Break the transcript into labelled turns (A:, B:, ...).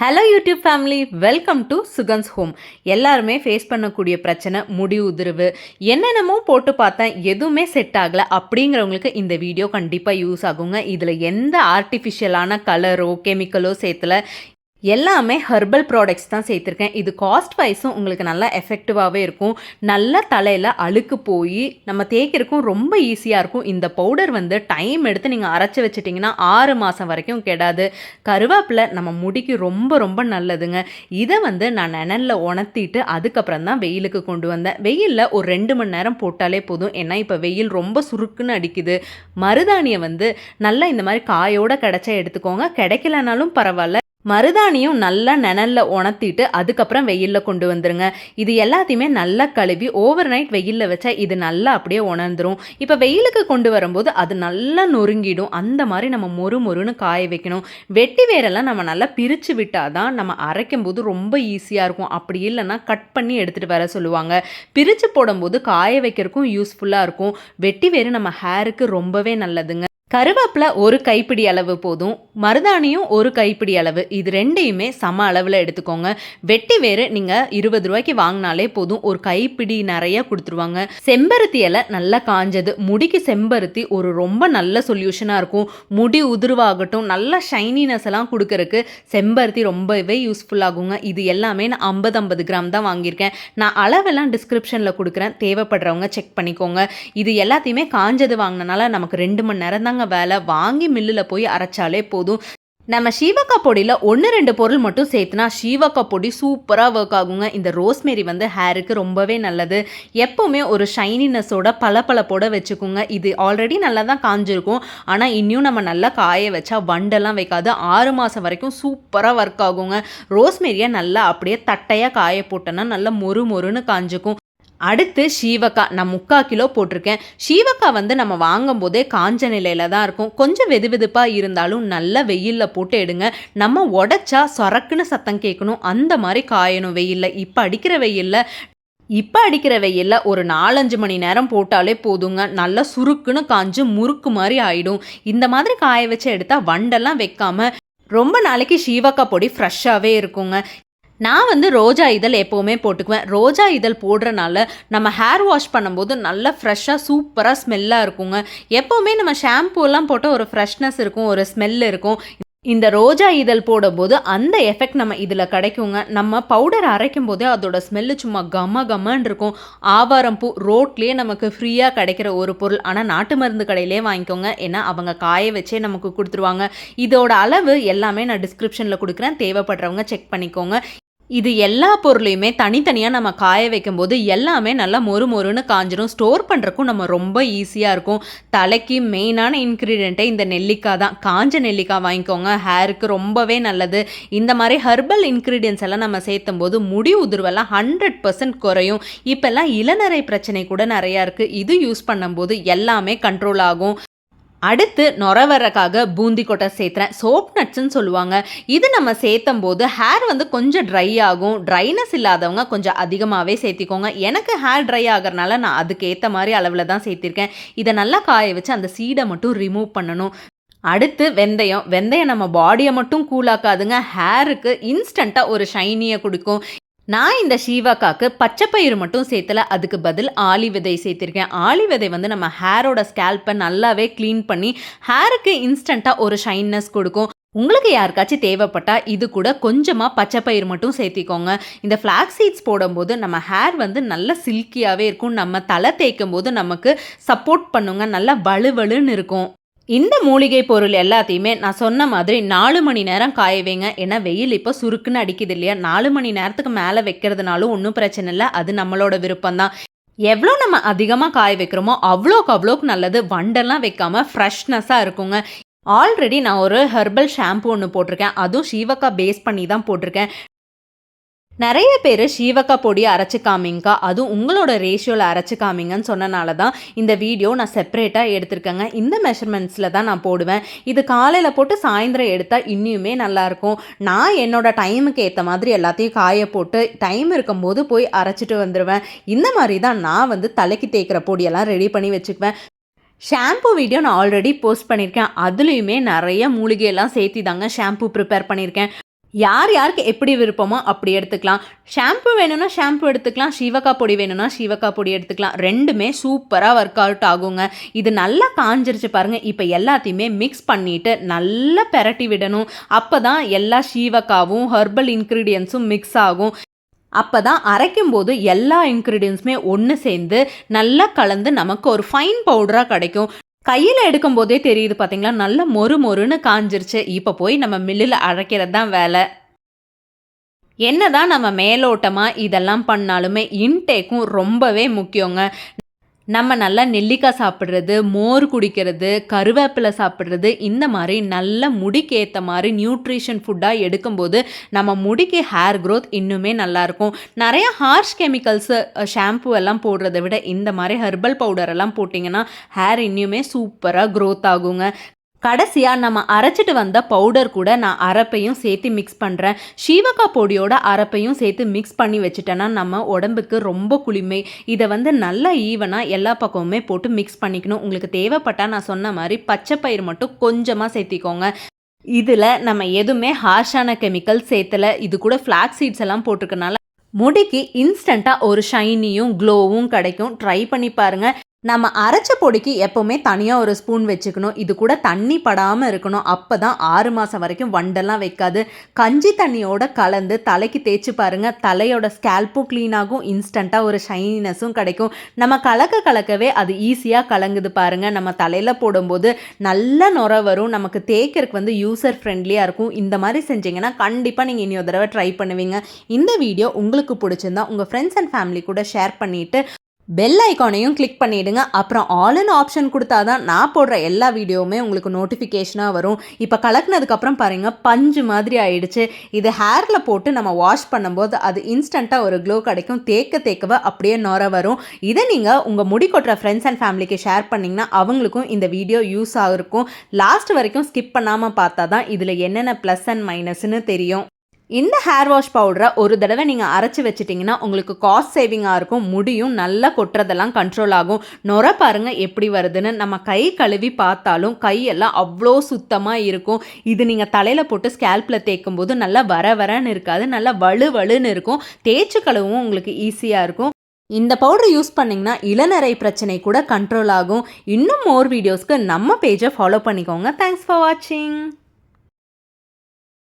A: Hello YouTube family welcome to Sugan's home எல்லாருமே face பண்ணக்கூடிய பிரச்சனை முடி உதிர்வு என்னென்னமோ போட்டு பார்த்தேன் எதுவுமே செட் ஆகலை. அப்படிங்கிறவங்களுக்கு இந்த வீடியோ கண்டிப்பாக யூஸ் ஆகுங்க. இதில் எந்த ஆர்டிஃபிஷியலான கலரோ கெமிக்கலோ சேர்த்துல எல்லாமே ஹெர்பல் ப்ராடக்ட்ஸ் தான் சேர்த்துருக்கேன். இது காஸ்ட் வைஸும் உங்களுக்கு நல்லா எஃபெக்டிவாகவே இருக்கும். நல்ல தலையில் அழுக்கு போய் நம்ம தேய்க்கிறதுக்கும் ரொம்ப ஈஸியாக இருக்கும். இந்த பவுடர் வந்து டைம் எடுத்து நீங்கள் அரைச்சி வச்சிட்டிங்கன்னா ஆறு மாதம் வரைக்கும் கெடாது. கருவேப்பிலை நம்ம முடிக்கு ரொம்ப ரொம்ப நல்லதுங்க. இதை வந்து நான் நிழலில் உணர்த்திட்டு அதுக்கப்புறம் தான் வெயிலுக்கு கொண்டு வந்தேன். வெயிலில் ஒரு ரெண்டு மணி நேரம் போட்டாலே போதும். ஏன்னா இப்போ வெயில் ரொம்ப சுருக்குன்னு அடிக்குது. மருதாணியை வந்து நல்லா இந்த மாதிரி காயோட கிடச்சா எடுத்துக்கோங்க. கிடைக்கலனாலும் பரவாயில்ல. மருதாணியும் நல்லா நிழல்ல உணர்த்திட்டு அதுக்கப்புறம் வெயிலில் கொண்டு வந்துருங்க. இது எல்லாத்தையுமே நல்லா கழுவி ஓவர் நைட் வெயிலில் வச்சா இது நல்லா அப்படியே உணர்ந்துரும். இப்போ வெயிலுக்கு கொண்டு வரும்போது அது நல்லா நொறுங்கிடும். அந்த மாதிரி நம்ம மொறு மொறுன்னு காய வைக்கணும். வெட்டி வேரெல்லாம் நம்ம நல்லா பிரித்து விட்டால் தான் நம்ம அரைக்கும் போது ரொம்ப ஈஸியாக இருக்கும். அப்படி இல்லைன்னா கட் பண்ணி எடுத்துகிட்டு வர சொல்லுவாங்க. பிரித்து போடும்போது காய வைக்கிறதுக்கும் யூஸ்ஃபுல்லாக இருக்கும். வெட்டி வேறு நம்ம ஹேருக்கு ரொம்பவே நல்லதுங்க. கருவேப்பிலை ஒரு கைப்பிடி அளவு போதும் மருதாணியும் ஒரு கைப்பிடி அளவு. இது ரெண்டையுமே சம அளவில் எடுத்துக்கோங்க. வெட்டி வேறு நீங்கள் இருபது ரூபாய்க்கு வாங்கினாலே போதும் ஒரு கைப்பிடி நிறைய கொடுத்துருவாங்க. செம்பருத்தி இலை நல்லா காஞ்சது. முடிக்கு செம்பருத்தி ஒரு ரொம்ப நல்ல சொல்யூஷனாக இருக்கும். முடி உதிர்வாகட்டும் நல்ல ஷைனினஸ் எல்லாம் கொடுக்கறக்கு செம்பருத்தி ரொம்பவே யூஸ்ஃபுல்லாகுங்க இது எல்லாமே நான் ஐம்பது ஐம்பது கிராம் தான் வாங்கியிருக்கேன். நான் அளவெல்லாம் டிஸ்கிரிப்ஷனில் கொடுக்குறேன். தேவைப்படுறவங்க செக் பண்ணிக்கோங்க. இது எல்லாத்தையுமே காஞ்சது வாங்கினனால நமக்கு ரெண்டு மணி நேரம் தாங்க வேலை வாங்கி மில்லில் போய் அரைச்சாலே போதும். நம்ம சீவக்கா பொடியில் ஒன்று ரெண்டு பொருள் மட்டும் சேர்த்துனா சீவக்கா பொடி சூப்பராக ஒர்க் ஆகுங்க. இந்த ரோஸ்மேரி வந்து ஹேருக்கு ரொம்பவே நல்லது. எப்போவுமே ஒரு ஷைனினஸோட பளபளப்போட வச்சுக்கோங்க. இது ஆல்ரெடி நல்லா தான் காஞ்சிருக்கும். ஆனால் இன்னும் நம்ம நல்லா காய வச்சா வண்டெல்லாம் வைக்காது. ஆறு மாதம் வரைக்கும் சூப்பராக ஒர்க் ஆகுங்க. ரோஸ்மேரியை நல்லா அப்படியே தட்டையாக காய போட்டோன்னா நல்லா மொறு மொறுன்னு காஞ்சிக்கும். அடுத்து ஷீவக்கா. நான் முக்கால் கிலோ போட்டிருக்கேன். ஷீவக்கா வந்து நம்ம வாங்கும் போதே காஞ்ச நிலையில தான் இருக்கும். கொஞ்சம் வெது வெதுப்பாக இருந்தாலும் நல்ல வெயிலில் போட்டு எடுங்க. நம்ம உடச்சா சொரக்குன்னு சத்தம் கேட்கணும். அந்த மாதிரி காயணும் வெயிலில். இப்போ அடிக்கிற வெயிலில் இப்போ அடிக்கிற வெயிலில் ஒரு நாலஞ்சு மணி நேரம் போட்டாலே போதுங்க. நல்லா சுருக்குன்னு காஞ்சு முறுக்கு மாதிரி ஆயிடும். இந்த மாதிரி காய வச்சு எடுத்தால் வண்டெல்லாம் வைக்காம ரொம்ப நாளைக்கு ஷீவக்கா பொடி ஃப்ரெஷ்ஷாகவே இருக்குங்க. நான் வந்து ரோஜா இதழ் எப்போவுமே போட்டுக்குவேன். ரோஜா இதழ் போடுறனால நம்ம ஹேர் வாஷ் பண்ணும்போது நல்லா ஃப்ரெஷ்ஷாக சூப்பராக ஸ்மெல்லாக இருக்குங்க. எப்போவுமே நம்ம ஷாம்பூலாம் போட்டால் ஒரு ஃப்ரெஷ்னஸ் இருக்கும் ஒரு ஸ்மெல் இருக்கும். இந்த ரோஜா இதழ் போடும்போது அந்த எஃபெக்ட் நம்ம இதில் கிடைக்குங்க. நம்ம பவுடர் அரைக்கும் போதே அதோட ஸ்மெல்லு சும்மா கம கமன்னு இருக்கும். ஆவாரம் பூ ரோட்லேயே நமக்கு ஃப்ரீயாக கிடைக்கிற ஒரு பொருள். ஆனால் நாட்டு மருந்து கடையிலே வாங்கிக்கோங்க. ஏன்னா அவங்க காய வச்சே நமக்கு கொடுத்துருவாங்க. இதோட அளவு எல்லாமே நான் டிஸ்கிரிப்ஷனில் கொடுக்குறேன். தேவைப்படுறவங்க செக் பண்ணிக்கோங்க. இது எல்லா பொருளையுமே தனித்தனியாக நம்ம காய வைக்கும்போது எல்லாமே நல்லா மொறு மொறுன்னு காஞ்சிரும். ஸ்டோர் பண்ணுறக்கும் நம்ம ரொம்ப ஈஸியாக இருக்கும். தலைக்கு மெயினான இன்க்ரீடியண்ட்டே இந்த நெல்லிக்காய் தான். காஞ்ச நெல்லிக்காய் வாங்கிக்கோங்க. ஹேருக்கு ரொம்பவே நல்லது. இந்த மாதிரி ஹெர்பல் இன்க்ரீடியன்ஸ் எல்லாம் நம்ம சேர்த்தும் போது முடி உதிர்வெல்லாம் ஹண்ட்ரட் பர்சன்ட் குறையும். இப்போல்லாம் இளநரை பிரச்சனை கூட நிறையா இருக்குது இது யூஸ் பண்ணும்போது எல்லாமே கண்ட்ரோல் ஆகும். அடுத்து நொர வரக்காக பூந்தி கொட்டை சேர்த்துறேன் சோப் நட்ஸ்ன்னு சொல்லுவாங்க. இது நம்ம சேர்த்தும் போது ஹேர் வந்து கொஞ்சம் ட்ரை ஆகும். ட்ரைனஸ் இல்லாதவங்க கொஞ்சம் அதிகமாகவே சேர்த்திக்கோங்க. எனக்கு ஹேர் ட்ரை ஆகிறனால நான் அதுக்கேற்ற மாதிரி அளவில் தான் சேர்த்திருக்கேன். இதை நல்லா காய வச்சு அந்த சீடை மட்டும் ரிமூவ் பண்ணணும். அடுத்து வெந்தயம். வெந்தயம் நம்ம பாடியை மட்டும் கூலாக்காதுங்க ஹேருக்கு இன்ஸ்டண்ட்டாக ஒரு ஷைனியை கொடுக்கும். நான் இந்த ஷீவாக்காக்கு பச்சைப்பயிறு மட்டும் சேர்த்தல அதுக்கு பதில் ஆலி விதை சேர்த்திருக்கேன். ஆலி விதை வந்து நம்ம ஹேரோட ஸ்கேல்ப்பை நல்லாவே க்ளீன் பண்ணி ஹேருக்கு இன்ஸ்டண்ட்டாக ஒரு ஷைன்னஸ் கொடுக்கும். உங்களுக்கு யாருக்காச்சும் தேவைப்பட்டால் இது கூட கொஞ்சமாக பச்சைப்பயிறு மட்டும் சேர்த்திக்கோங்க. இந்த ஃப்ளாக் சீட்ஸ் போடும்போது நம்ம ஹேர் வந்து நல்ல சில்கியாகவே இருக்கும். நம்ம தலை தேய்க்கும் போது நமக்கு சப்போர்ட் பண்ணுங்க. நல்லா வலுவலுன்னு இருக்கும். இந்த மூலிகை பொருள் எல்லாத்தையுமே நான் சொன்ன மாதிரி நாலு மணி நேரம் காய வைங்க. ஏன்னா வெயில் இப்போ சுருக்குன்னு அடிக்குது இல்லையா? நாலு மணி நேரத்துக்கு மேலே வைக்கிறதுனாலும் ஒன்றும் பிரச்சனை இல்லை. அது நம்மளோட விருப்பம் தான் எவ்வளோ நம்ம அதிகமாக காய வைக்கிறோமோ அவ்வளோக்கு அவ்வளோக்கு நல்லது. வண்டெல்லாம் வைக்காம ஃப்ரெஷ்னஸாக இருக்குங்க. ஆல்ரெடி நான் ஒரு ஹெர்பல் ஷாம்பு ஒன்று போட்டிருக்கேன். அதுவும் ஷீவக்கா பேஸ் பண்ணி தான் போட்டிருக்கேன். நிறைய பேர் ஷீவக்கா பொடியை அரைச்சி காமிங்கக்கா அதுவும் உங்களோட ரேஷியோவில் அரைச்சி காமிங்கன்னு சொன்னனால தான் இந்த வீடியோ நான் செப்பரேட்டாக எடுத்திருக்கேங்க. இந்த மெஷர்மெண்ட்ஸில் தான் நான் போடுவேன். இது காலையில் போட்டு சாயந்தரம் எடுத்தால் இன்னியுமே நல்லாயிருக்கும் நான் என்னோட டைமுக்கு ஏற்ற மாதிரி எல்லாத்தையும் காய போட்டு டைம் இருக்கும்போது போய் அரைச்சிட்டு வந்துடுவேன் இந்த மாதிரி தான் நான் வந்து தலைக்கு தேய்க்கிற பொடியெல்லாம் ரெடி பண்ணி வச்சுக்குவேன். ஷாம்பு வீடியோ நான் ஆல்ரெடி போஸ்ட் பண்ணியிருக்கேன். அதுலேயுமே நிறைய மூலிகையெல்லாம் சேர்த்தி தாங்க ஷாம்பு ப்ரிப்பேர் பண்ணியிருக்கேன். யார் யாருக்கு எப்படி விருப்பமோ அப்படி எடுத்துக்கலாம். ஷாம்பு வேணும்னா ஷாம்பு எடுத்துக்கலாம். சீவக்கா பொடி வேணும்னா சீவக்கா பொடி எடுத்துக்கலாம். ரெண்டுமே சூப்பராக ஒர்க் அவுட் ஆகுங்க. இது நல்லா காஞ்சிருச்சு பாருங்கள் இப்போ எல்லாத்தையுமே மிக்ஸ் பண்ணிவிட்டு நல்லா பெரட்டி விடணும். அப்போ தான் எல்லா சீவக்காவும் ஹர்பல் இன்க்ரீடியன்ஸும் மிக்ஸ் ஆகும். அப்போ தான் அரைக்கும் போது எல்லா இன்க்ரீடியன்ஸுமே ஒன்று சேர்ந்து நல்லா கலந்து நமக்கு ஒரு ஃபைன் பவுடராக கிடைக்கும். கையில் எடுக்கும் போதே தெரியுது பார்த்தீங்களா நல்ல மொறு மொறுன்னு காஞ்சிருச்சு. இப்போ போய் நம்ம மில்லில் அரைக்கிறது தான் வேலை. என்னதான் நம்ம மேலோட்டமாக இதெல்லாம் பண்ணாலுமே இன்டேக்கும் ரொம்பவே முக்கியங்க. நம்ம நல்லா நெல்லிக்காய் சாப்பிட்றது மோர் குடிக்கிறது கருவேப்பிலை சாப்பிட்றது இந்த மாதிரி நல்ல முடிக்கு ஏற்ற மாதிரி நியூட்ரிஷன் ஃபுட்டாக எடுக்கும்போது நம்ம முடிக்கு ஹேர் க்ரோத் இன்னுமே நல்லாயிருக்கும் நிறையா ஹார்ஷ் கெமிக்கல்ஸு ஷாம்பு எல்லாம் போடுறத விட இந்த மாதிரி ஹெர்பல் பவுடர் எல்லாம் போட்டிங்கன்னா ஹேர் இன்னுமே சூப்பராக க்ரோத் ஆகுங்க. கடைசியாக நம்ம அரைச்சிட்டு வந்த பவுடர் கூட நான் அரைப்பையும் சேர்த்து மிக்ஸ் பண்ணுறேன் சீவக்கா பொடியோட அரைப்பையும் சேர்த்து மிக்ஸ் பண்ணி வச்சுட்டேன்னா நம்ம உடம்புக்கு ரொம்ப குளிமை. இதை வந்து நல்லா ஈவனாக எல்லா பக்கமுமே போட்டு மிக்ஸ் பண்ணிக்கணும். உங்களுக்கு தேவைப்பட்டால் நான் சொன்ன மாதிரி பச்சை பயிர் மட்டும் கொஞ்சமாக சேர்த்திக்கோங்க. இதில் நம்ம எதுவுமே ஹார்ஷான கெமிக்கல் சேர்த்தலை. இது கூட ஃப்ளாக் சீட்ஸ் எல்லாம் போட்டிருக்கனால முடிக்கு இன்ஸ்டண்ட்டாக ஒரு ஷைனியும் க்ளோவும் கிடைக்கும். ட்ரை பண்ணி பாருங்கள் நம்ம அரைச்ச பொடிக்கு எப்போவுமே தனியாக ஒரு ஸ்பூன் வச்சுக்கணும். இது கூட தண்ணி படாமல் இருக்கணும். அப்போ தான் ஆறு மாதம் வரைக்கும் வண்டெல்லாம் வைக்காது. கஞ்சி தண்ணியோட கலந்து தலைக்கு தேய்ச்சி பாருங்கள் தலையோட ஸ்கேல்ப்பும் க்ளீன் ஆகும். இன்ஸ்டண்ட்டாக ஒரு ஷைனினஸும் கிடைக்கும். நம்ம கலக்க கலக்கவே அது ஈஸியாக கலங்குது பாருங்கள் நம்ம தலையில் போடும்போது நல்ல நுர வரும். நமக்கு தேய்க்கிறதுக்கு வந்து யூசர் ஃப்ரெண்ட்லியாக இருக்கும். இந்த மாதிரி செஞ்சிங்கன்னா கண்டிப்பாக நீங்கள் இனி ஒரு தடவை ட்ரை பண்ணுவீங்க. இந்த வீடியோ உங்களுக்கு பிடிச்சிருந்தா உங்கள் ஃப்ரெண்ட்ஸ் அண்ட் ஃபேமிலி கூட ஷேர் பண்ணிவிட்டு பெல் ஐக்கானையும் கிளிக் பண்ணிவிடுங்க அப்புறம் ஆல் இன் ஆப்ஷன் கொடுத்தா தான் நான் போடுற எல்லா வீடியோவுமே உங்களுக்கு நோட்டிஃபிகேஷனாக வரும். இப்போ கலக்குனதுக்கப்புறம் பாருங்கள் பஞ்சு மாதிரி ஆயிடுச்சு. இது ஹேரில் போட்டு நம்ம வாஷ் பண்ணும்போது அது இன்ஸ்டண்ட்டாக ஒரு க்ளோ கிடைக்கும். தேக்க தேக்கவை அப்படியே நொர வரும். இதை நீங்கள் உங்கள் முடி கொட்டுற ஃப்ரெண்ட்ஸ் அண்ட் ஃபேமிலிக்கு ஷேர் பண்ணிங்கன்னா அவங்களுக்கும் இந்த வீடியோ யூஸ் ஆகிருக்கும் லாஸ்ட் வரைக்கும் ஸ்கிப் பண்ணாமல் பார்த்தா தான் இதில் என்னென்ன ப்ளஸ் அண்ட் மைனஸ்னு தெரியும். இந்த ஹேர் வாஷ் பவுடரை ஒரு தடவை நீங்கள் அரைச்சி வச்சிட்டிங்கன்னா உங்களுக்கு காஸ்ட் சேவிங்காக இருக்கும் முடியும் நல்லா கொட்டுறதெல்லாம் கண்ட்ரோல் ஆகும். நொர பாருங்கள் எப்படி வருதுன்னு. நம்ம கை கழுவி பார்த்தாலும் கையெல்லாம் அவ்வளோ சுத்தமாக இருக்கும். இது நீங்கள் தலையில் போட்டு ஸ்கேல்பில் தேய்க்கும் போது நல்லா வர வரன்னு இருக்காது. நல்லா வலு வலுன்னு இருக்கும். தேய்ச்சி கழுவும் உங்களுக்கு ஈஸியாக இருக்கும். இந்த பவுடர் யூஸ் பண்ணிங்கன்னா இளநரை பிரச்சனை கூட கண்ட்ரோல் ஆகும். இன்னும் மோர் வீடியோஸ்க்கு நம்ம பேஜை ஃபாலோ பண்ணிக்கோங்க. தேங்க்ஸ் ஃபார் வாட்சிங்